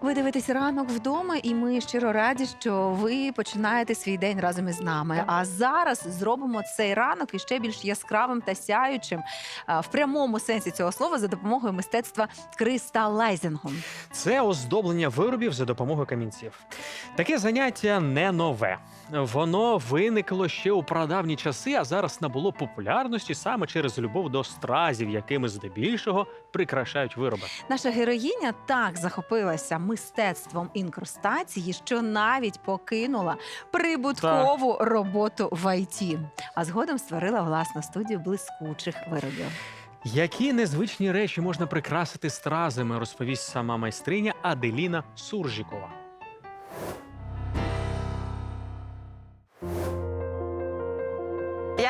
Ви дивитесь ранок вдома, і ми щиро раді, що ви починаєте свій день разом із нами. А зараз зробимо цей ранок іще більш яскравим та сяючим а, в прямому сенсі цього слова за допомогою мистецтва кристалайзингу. Це оздоблення виробів за допомогою камінців. Таке заняття не нове. Воно виникло ще у прадавні часи, а зараз набуло популярності саме через любов до стразів, якими здебільшого прикрашають вироби. Наша героїня так захопилася мистецтвом інкрустації, що навіть покинула прибуткову роботу в ІТ, а згодом створила власну студію блискучих виробів. Які незвичні речі можна прикрасити стразами, розповість сама майстриня Аделіна Суржікова.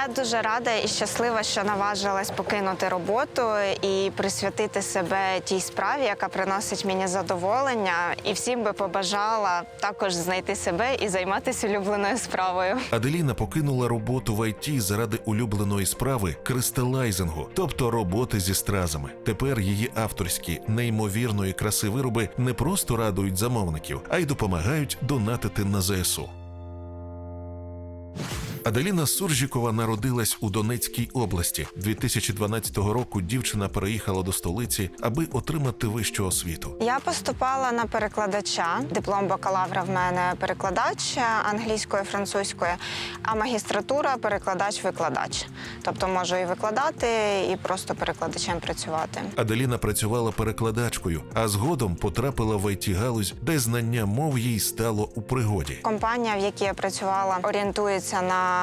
Я дуже рада і щаслива, що наважилась покинути роботу і присвятити себе тій справі, яка приносить мені задоволення, і всім би побажала також знайти себе і займатися улюбленою справою. Аделіна покинула роботу в ІТ заради улюбленої справи кристалайзингу, тобто роботи зі стразами. Тепер її авторські неймовірної краси вироби не просто радують замовників, а й допомагають донатити на ЗСУ. Аделіна Суржікова народилась у Донецькій області. 2012 року дівчина переїхала до столиці, аби отримати вищу освіту. Я поступала на перекладача. Диплом бакалавра в мене перекладач англійської, французької, а магістратура перекладач-викладач. Тобто можу і викладати, і просто перекладачем працювати. Аделіна працювала перекладачкою, а згодом потрапила в it галузь, де знання мов їй стало у пригоді. Компанія, в якій я працювала, орієнтується на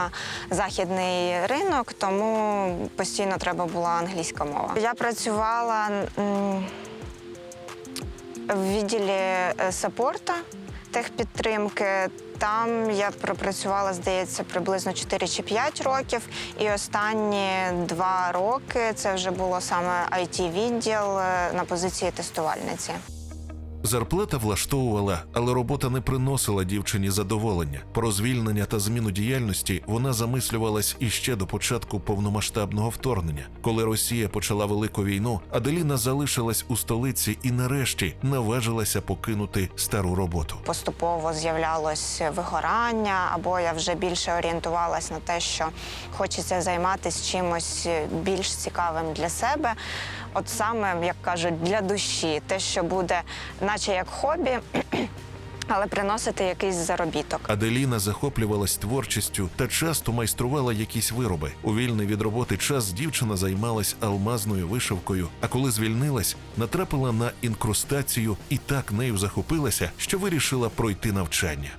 західний ринок, тому постійно треба була англійська мова. Я працювала в відділі е, саппорта техпідтримки. Там я пропрацювала, здається, приблизно 4 чи 5 років. І останні два роки це вже було саме it відділ е, на позиції тестувальниці. Зарплата влаштовувала, але робота не приносила дівчині задоволення. Про звільнення та зміну діяльності вона замислювалась іще до початку повномасштабного вторгнення. Коли Росія почала велику війну, Аделіна залишилась у столиці і нарешті наважилася покинути стару роботу. поступово з'являлось вигорання, або я вже більше орієнтувалась на те, що хочеться займатися чимось більш цікавим для себе. От саме, як кажуть, для душі, те, що буде, наче як хобі, але приносити якийсь заробіток. Аделіна захоплювалась творчістю та часто майструвала якісь вироби. У вільний від роботи час дівчина займалась алмазною вишивкою. А коли звільнилась, натрапила на інкрустацію і так нею захопилася, що вирішила пройти навчання.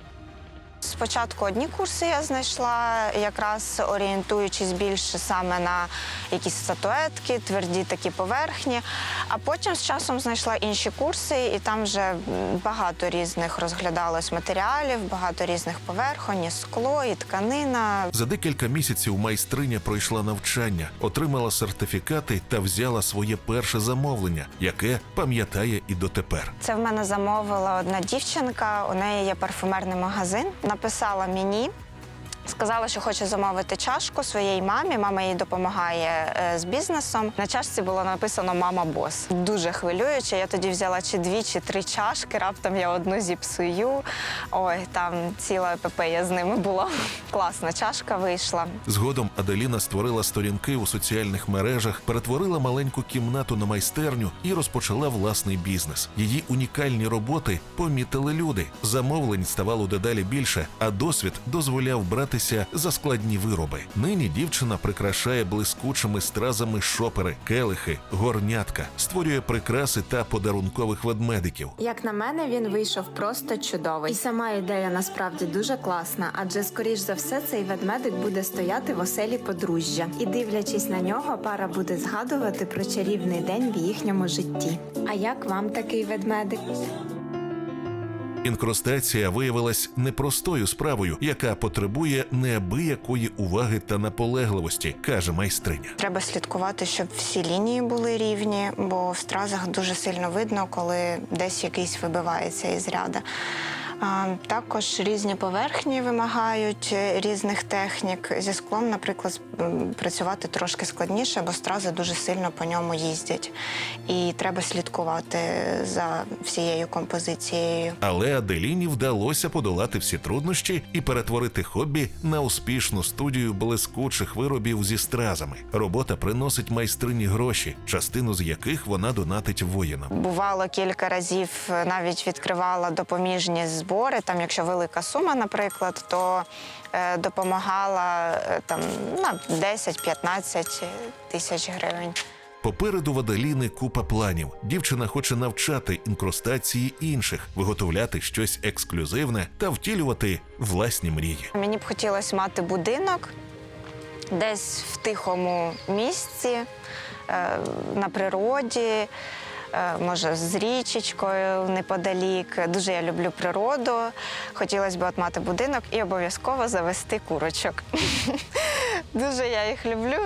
Спочатку одні курси я знайшла, якраз орієнтуючись більше саме на якісь статуетки, тверді такі поверхні. А потім з часом знайшла інші курси, і там вже багато різних розглядалось матеріалів, багато різних поверхонь, і скло, і тканина. За декілька місяців майстриня пройшла навчання, отримала сертифікати та взяла своє перше замовлення, яке пам'ятає і дотепер. Це в мене замовила одна дівчинка. У неї є парфумерний магазин. Написала мені. Сказала, що хоче замовити чашку своїй мамі. Мама їй допомагає е, з бізнесом. На чашці було написано Мама бос. Дуже хвилююче. Я тоді взяла чи дві, чи три чашки. Раптом я одну зіпсую. Ой, там ціла епопея з ними була. Класна чашка вийшла. Згодом Аделіна створила сторінки у соціальних мережах, перетворила маленьку кімнату на майстерню і розпочала власний бізнес. Її унікальні роботи помітили люди. Замовлень ставало дедалі більше, а досвід дозволяв братися за складні вироби. Нині дівчина прикрашає блискучими стразами шопери, келихи, горнятка, створює прикраси та подарункових ведмедиків. Як на мене, він вийшов просто чудовий. І сама ідея насправді дуже класна, адже скоріш за все цей ведмедик буде стояти в оселі подружжя. І дивлячись на нього, пара буде згадувати про чарівний день в їхньому житті. А як вам такий ведмедик? Інкрустація виявилась непростою справою, яка потребує неабиякої уваги та наполегливості, каже майстриня. Треба слідкувати, щоб всі лінії були рівні, бо в стразах дуже сильно видно, коли десь якийсь вибивається із ряда. Також різні поверхні вимагають е, різних технік. Зі склом, наприклад, працювати трошки складніше, бо стрази дуже сильно по ньому їздять. І треба слідкувати за всією композицією. Але Аделіні вдалося подолати всі труднощі і перетворити хобі на успішну студію блискучих виробів зі стразами. Робота приносить майстрині гроші, частину з яких вона донатить воїнам. Бувало кілька разів е, навіть відкривала допоміжні збори. Там, якщо велика сума, наприклад, то е, допомагала е, там на 10-15 тисяч гривень. Попереду в Аделіни купа планів. Дівчина хоче навчати інкрустації інших, виготовляти щось ексклюзивне та втілювати власні мрії. Мені б хотілося мати будинок десь в тихому місці, е, на природі, може, з річечкою неподалік. Дуже я люблю природу. Хотілося б мати будинок і обов'язково завести курочок. Дуже я їх люблю.